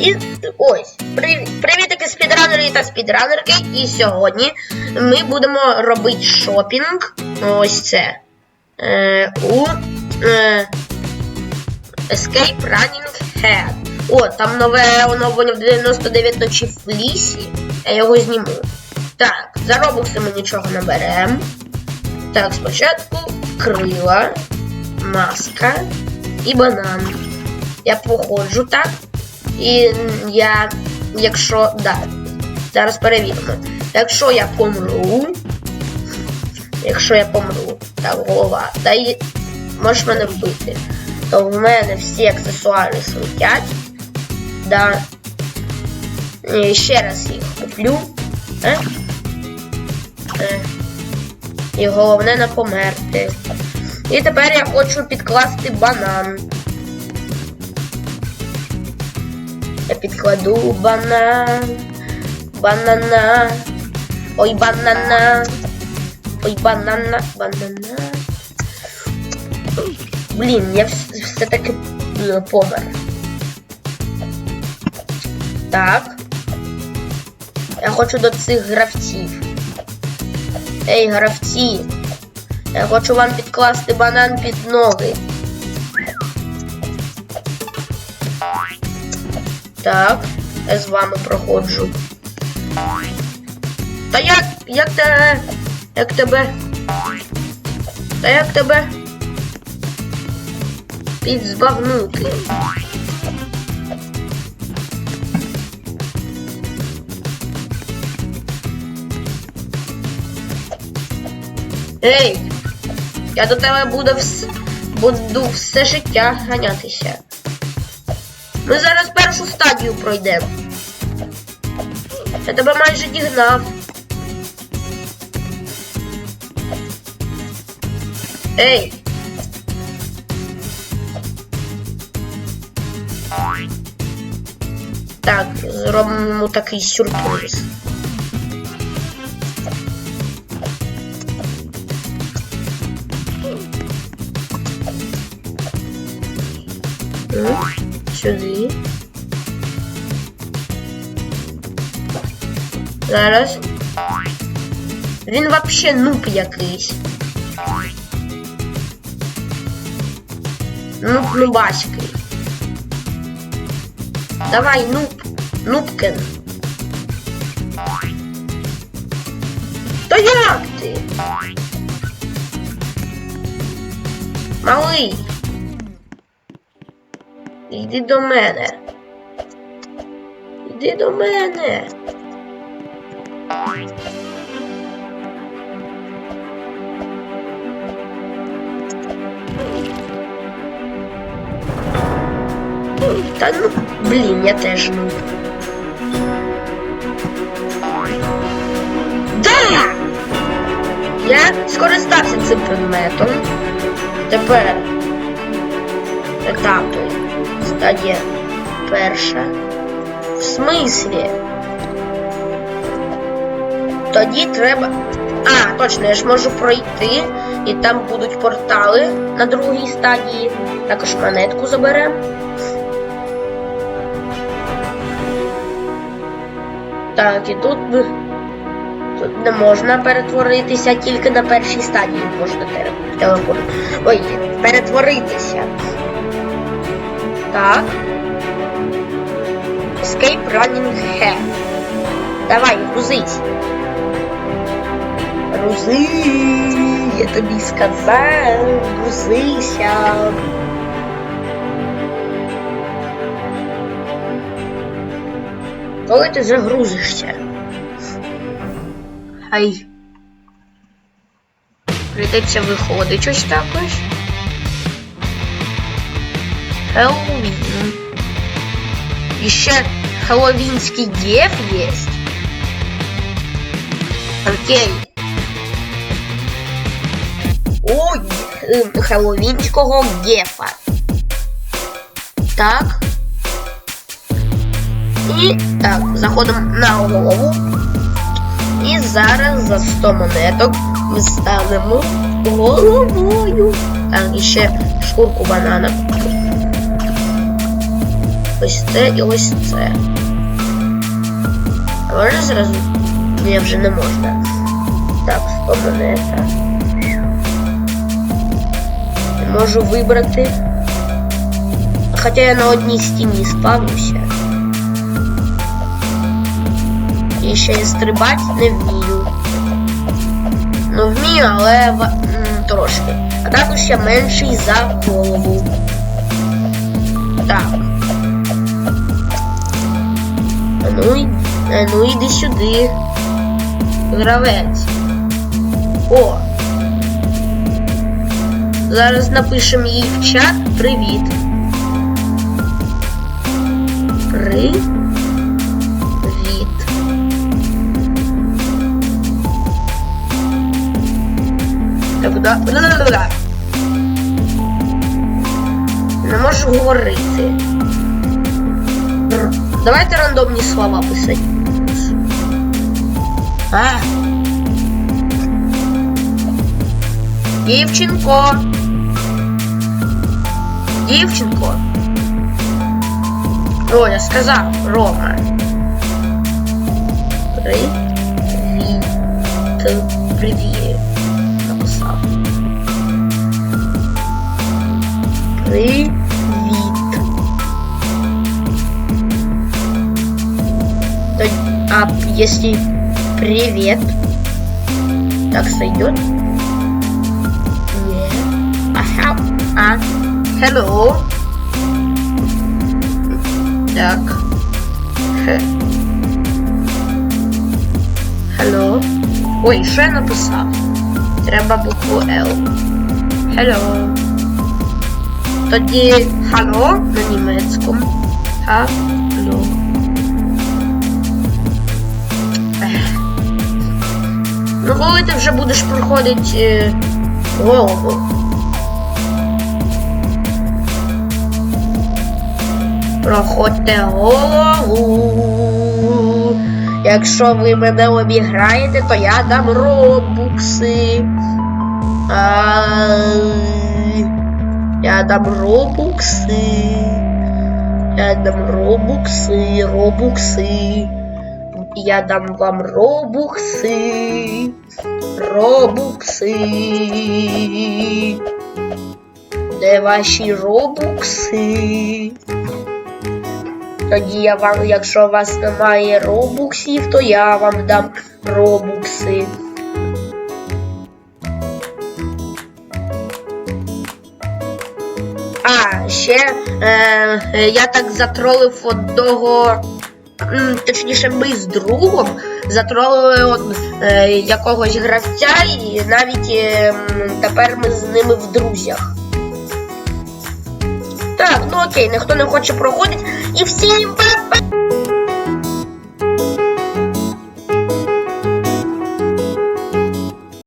І ось, привіт, привітики спідранери та спідранерки. І сьогодні ми будемо робити шопінг. Ось це. Е, у е, Escape Running Head. О, там нове оновлення в 99 ночі в лісі. Я його зніму. Так, за робокси ми нічого не беремо. Так, спочатку крила, маска і банан. Я походжу так. І я, якщо. Да, зараз перевіримо. Якщо я помру. Якщо я помру, так, голова, та й можеш мене вбити, то в мене всі аксесуари злетять. Да. І ще раз їх куплю. Е? Е. І головне не померти. І тепер я хочу підкласти банан. Я підкладу банан. Банана. Ой, банана. Ой, банана, банана. Блін, я вс- все-таки е, помер. Так. Я хочу до цих гравців. Ей, гравці. Я хочу вам підкласти банан під ноги. Так, я з вами проходжу. Та як. як тебе. Як тебе. Та як тебе. Підзбагнути. Ей! Я до тебе буду, вс... буду все життя ганятися. Ми зараз першу стадію пройдемо. Я тебе майже дігнав. Ей! Так, зробимо такий сюрприз. Сюди. Зараз. Він вообще нуб якийсь. Нуб нубаський. Давай, нуб. Нубкен. Та як ти? Малий. Йди до мене. Йди до мене. Та ну, блін, я теж ну. Да! Я скористався цим предметом. Тепер етапи. Стадія перша. В смислі? Тоді треба. А, точно, я ж можу пройти, і там будуть портали на другій стадії. Також монетку заберемо. Так, і тут, тут не можна перетворитися, тільки на першій стадії можна теле- телепорт. Ой, перетворитися. Так. Escape Running Head. Давай, грузись. Грузи, я тобі сказав, грузися. Коли ти загрузишся? Ай. Прийдеться виходить ось так ось. Хеллоуін. І ще хеллоуінський дєв є. Окей. Ой, ем, хеллоуінського гефа. Так. І так, заходимо на голову. І зараз за 100 монеток ми станемо головою. Так, і ще шкурку банана. ось це і ось це. А можна зразу? Ні, вже не можна. Так, 100 монета. Можу вибрати. Хоча я на одній стіні спавнюся. І ще я стрибати не вмію. Ну вмію, але в- трошки. А також я менший за голову. Так. Ну, й- ну йди сюди. Гравець. О. Зараз напишемо їй в чат привіт. Привіт. Так, да. Не можу говорити. Давайте рандомні слова писати. А. Дівчинко. Дівчинко. О, я сказав, Рома. Привіт. Привіт. Написав. Привіт. То, а если привет, так сойдет? А. Hello. Так. Hello. Ой, що я написав? Треба букву L. Hello. Тоді hello на німецькому. Hello. Ну, коли ти вже будеш проходити е, голову. Проходьте голову. Якщо ви мене обіграєте, то я дам робукси. Я дам робукси. Я дам робукси, робукси. Я дам вам робукси. Робукси. Де ваші робукси? Тоді я вам, якщо у вас немає робуксів, то я вам дам робукси. А, ще е, е, я так затролив одного, точніше, ми з другом затролили от, е, якогось гравця, і навіть е, тепер ми з ними в друзях. Окей, ніхто не хоче проходити. І всі па-па!